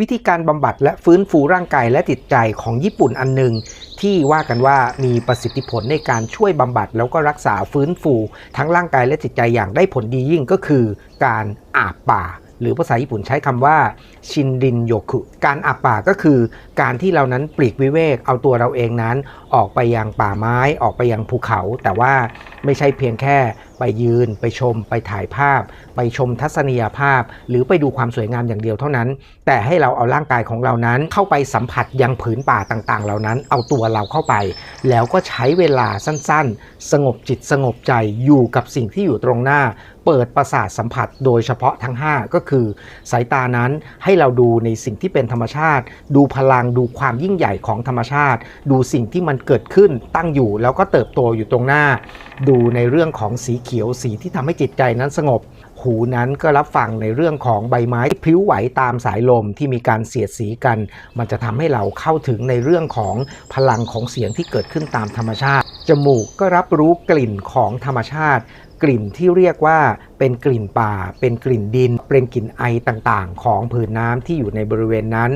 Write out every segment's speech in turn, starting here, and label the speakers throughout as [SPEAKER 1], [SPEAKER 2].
[SPEAKER 1] วิธีการบำบัดและฟื้นฟูร่างกายและจิตใจของญี่ปุ่นอันหนึ่งที่ว่ากันว่ามีประสิทธิผลในการช่วยบำบัดแล้วก็รักษาฟื้นฟู ทั้งร่างกายและจิตใจอย่างได้ผลดียิ่งก็คือการอาบป่า หรือภาษาญี่ปุ่นใช้คำว่าชินรินโยคุการอาบป่าก็คือ การที่เรานั้นปลีกวิเวกเอาตัวเราเองนั้น ออกไปยังป่าไม้ออกไปยังภูเขา แต่ว่าไม่ใช่เพียงแค่ ไปยืน ไปชม ไปถ่ายภาพ ไปชมทัศนียภาพ หรือไปดูความสวยงามอย่างเดียวเท่านั้น แต่ให้เราเอาร่างกายของเรานั้นเข้าไปสัมผัสยังผืนป่าต่างๆ เหล่านั้น เอาตัวเราเข้าไป แล้วก็ใช้เวลาสั้นๆ สงบจิตสงบใจอยู่กับสิ่งที่อยู่ตรงหน้า เปิดประสาทสัมผัสโดยเฉพาะทั้ง 5 ก็คือ สายตานั้นให้เราดูในสิ่งที่เป็นธรรมชาติ ดูพลังดูความยิ่งใหญ่ของธรรมชาติ ดูสิ่งที่มันเกิดขึ้นตั้งอยู่แล้วก็เติบโตอยู่ตรงหน้า ดูในเรื่องของสีเขียวสีที่ทำให้จิตใจนั้นสงบ หูนั้นก็รับฟังในเรื่องของใบไม้พลิ้วไหวตามสายลมที่มีการเสียดสีกัน มันจะทำให้เราเข้าถึงในเรื่องของพลังของเสียงที่เกิดขึ้นตามธรรมชาติ จมูกก็รับรู้กลิ่นของธรรมชาติ กลิ่นที่เรียกว่าเป็นกลิ่นป่า เป็นกลิ่นดิน เป็นกลิ่นไอต่างๆ ของผืนน้ำที่อยู่ในบริเวณนั้น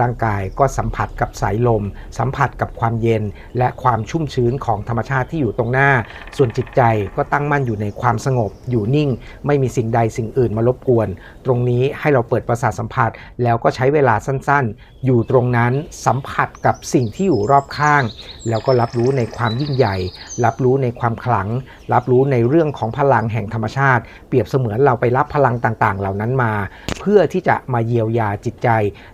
[SPEAKER 1] ร่างกายก็สัมผัสกับสายลม สัมผัสกับความเย็น และความชุ่มชื้นของธรรมชาติที่อยู่ตรงหน้า ส่วนจิตใจก็ตั้งมั่นอยู่ในความสงบ อยู่นิ่ง ไม่มีสิ่งใดสิ่งอื่นมารบกวน ตรงนี้ให้เราเปิดประสาทสัมผัส แล้วก็ใช้เวลาสั้นๆ อยู่ตรงนั้นสัมผัสกับสิ่งที่อยู่รอบข้าง แล้วก็รับรู้ในความยิ่งใหญ่ รับรู้ในความขลัง รับรู้ในเรื่องของพลังแห่งธรรมชาติเปรียบเสมือนเราไปรับพลังต่างๆ เหล่านั้นมา เพื่อที่จะมาเยียวยาจิตใจ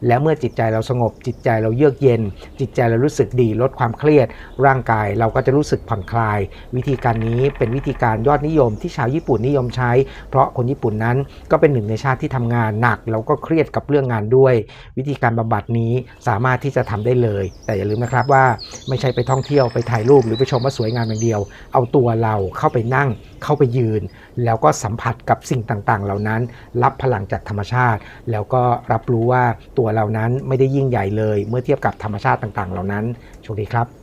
[SPEAKER 1] และเมื่อจิตใจเราสงบ จิตใจเราเยือกเย็น จิตใจเรารู้สึกดีลดความเครียด ร่างกายเราก็จะรู้สึกผ่อนคลาย วิธีการนี้เป็นวิธีการยอดนิยมที่ชาวญี่ปุ่นนิยมใช้ เพราะคนญี่ปุ่นนั้นก็เป็นหนึ่งในชาติที่ทำงานหนักแล้วก็เครียดกับเรื่องงานด้วย วิธีการบำบัดนี้สามารถที่จะทำได้เลย แต่อย่าลืมนะครับว่าไม่ใช่ไปท่องเที่ยวไปถ่ายรูปหรือไปชมว่าสวยงามอย่างเดียว เอาตัวเราเข้าไปนั่งเข้าไปยืน แล้วก็สัมผัสกับสิ่งต่างๆ เหล่านั้น รับพลังจากธรรมชาติ แล้วก็รับรู้ว่าตัวเรานั้นไม่ได้ยิ่งใหญ่เลย เมื่อเทียบกับธรรมชาติต่างๆ เหล่านั้นโชคดีครับ